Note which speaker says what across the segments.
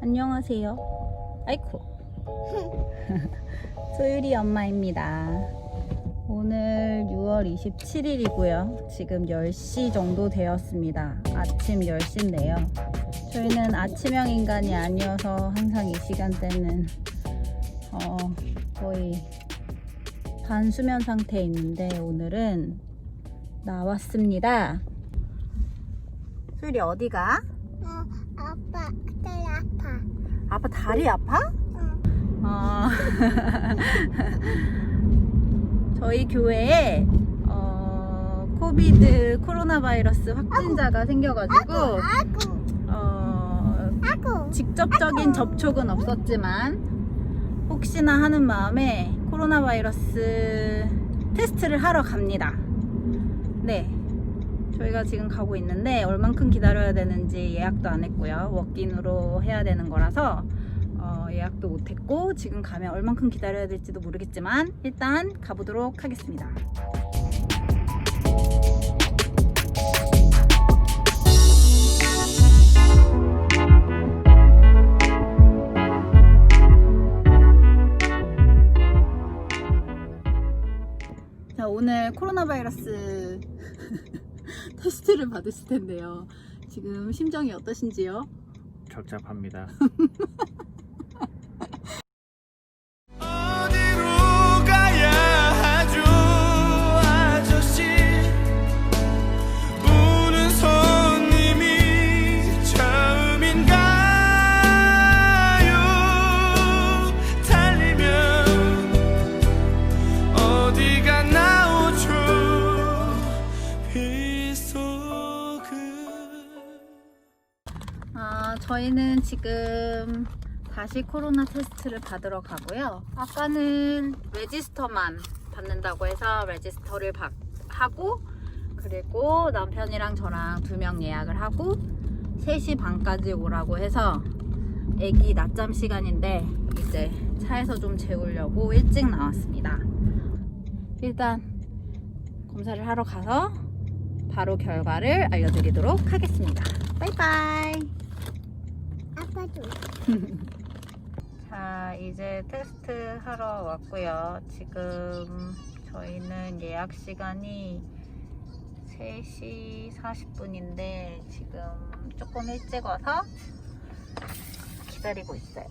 Speaker 1: 안녕하세요. 아이쿠. 소율이 엄마입니다. 오늘 6월 27일이고요. 지금 10시 정도 되었습니다. 아침 10시인데요. 저희는 아침형 인간이 아니어서 항상 이 시간대는 어, 거의 반수면 상태에 있는데 오늘은 나왔습니다. 소율이 어디가?
Speaker 2: 어, 아빠,
Speaker 1: 아빠 다리 아파?
Speaker 2: 응.
Speaker 1: 어, 저희 교회에 어, 코비드 코로나 바이러스 확진자가 생겨가지고 어. 직접적인 접촉은 없었지만 혹시나 하는 마음에 코로나 바이러스 테스트를 하러 갑니다. 네. 저희가 지금 가고 있는데 얼만큼 기다려야 되는지 예약도 안 했고요. 워크인으로 해야 되는 거라서 어, 예약도 못 했고 지금 가면 얼만큼 기다려야 될지도 모르겠지만 일단 가보도록 하겠습니다. 자, 오늘 코로나 바이러스 테스트를 받으실 텐데요. 지금 심정이 어떠신지요?
Speaker 3: 적잡합니다.
Speaker 4: 아,
Speaker 1: 저희는 지금 다시 코로나 테스트를 받으러 가고요. 아까는 레지스터만 받는다고 해서 레지스터를 받, 하고 그리고 남편이랑 저랑 두 명 예약을 하고 3시 반까지 오라고 해서 애기 낮잠 시간인데 이제 차에서 좀 재우려고 일찍 나왔습니다. 일단 검사를 하러 가서 바로 결과를 알려드리도록 하겠습니다. 바이바이. 자, 이제 테스트 하러 왔고요. 지금 저희는 예약 시간이 3시 40분인데 지금 조금 일찍 와서 기다리고 있어요.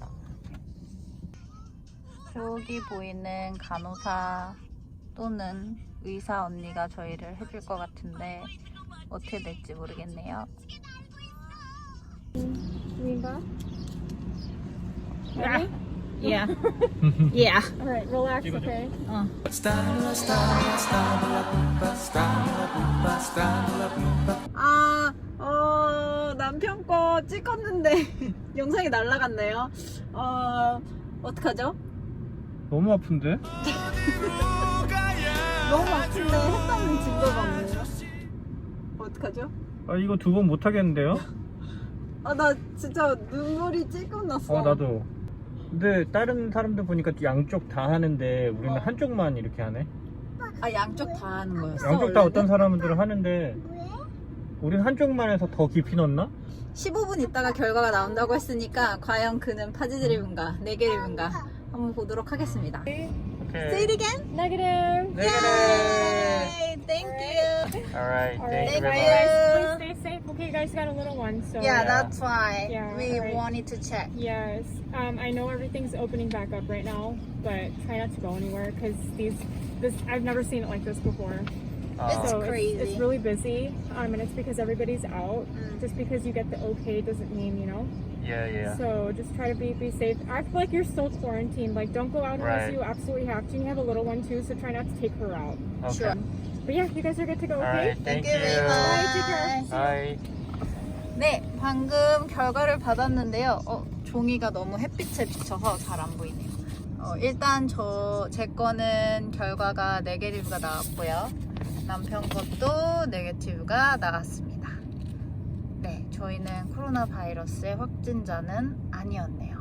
Speaker 1: 저기 보이는 간호사 또는 의사 언니가 저희를 해줄 것 같은데 어떻게 될지 모르겠네요.
Speaker 5: Reba?
Speaker 1: Yeah. Yeah. Yeah.
Speaker 5: Alright, relax, okay?
Speaker 1: 어. 아, 어, 남편 거 찍었는데 영상이 날라갔네요. 어, 어떡하죠?
Speaker 3: 너무 아픈데?
Speaker 1: 너무 아픈데 했다는 증거가 없네요. 어떡하죠?
Speaker 3: 아 이거 두 번 못 하겠는데요?
Speaker 1: 아, 나 진짜 눈물이 찔끔 났어.
Speaker 3: 어 나도. 근데 다른 사람들 보니까 양쪽 다 하는데 우리는
Speaker 1: 어.
Speaker 3: 한쪽만 이렇게 하네.
Speaker 1: 아, 양쪽 다 하는 거였어.
Speaker 3: 양쪽 다
Speaker 1: 원래는?
Speaker 3: 어떤 사람들은 하는데
Speaker 2: 왜?
Speaker 3: 우리는 한쪽만 해서 더 깊이 넣나?
Speaker 1: 15분 있다가 결과가 나온다고 했으니까 과연 그는 파지 네개 드리븐가 한번 보도록 하겠습니다. Say it again.
Speaker 5: Negative.
Speaker 3: Negative.
Speaker 1: Yay! Thank right. you.
Speaker 3: All
Speaker 5: right.
Speaker 3: All right.
Speaker 1: Thank,
Speaker 3: Thank
Speaker 1: you.
Speaker 5: Please stay safe. Okay, you guys got a little one, so.
Speaker 1: Yeah,
Speaker 3: yeah.
Speaker 1: that's why
Speaker 5: yeah,
Speaker 1: we
Speaker 5: right.
Speaker 1: wanted to check.
Speaker 5: Yes. Um, I know everything's opening back up right now, but try not to go anywhere because these, this, I've never seen it like this before.
Speaker 3: 아,
Speaker 1: It's
Speaker 5: so
Speaker 1: crazy.
Speaker 5: It's, really busy, um, and it's because everybody's out.
Speaker 1: Mm.
Speaker 5: Just because you get the okay doesn't mean, you know.
Speaker 3: yeah, yeah.
Speaker 5: So just try to be be safe. Act like you're still quarantined. Like don't go out unless
Speaker 3: Right.
Speaker 5: you absolutely have to. You have a little one too, so try not to take her out.
Speaker 3: Okay.
Speaker 1: Sure.
Speaker 5: But yeah, you guys are good to go. Okay.
Speaker 3: Alright. Thank,
Speaker 1: you very
Speaker 5: Bye, take
Speaker 1: much.
Speaker 3: Bye.
Speaker 1: 네, 방금 결과를 받았는데요. 어, 종이가 너무 햇빛에 비쳐서 잘 안 보이네요. 어, 일단 저 제 거는 결과가 네게티브가 나왔고요. 남편 것도 네게티브가 나왔습니다. 네, 저희는 코로나 바이러스의 확진자는 아니었네요.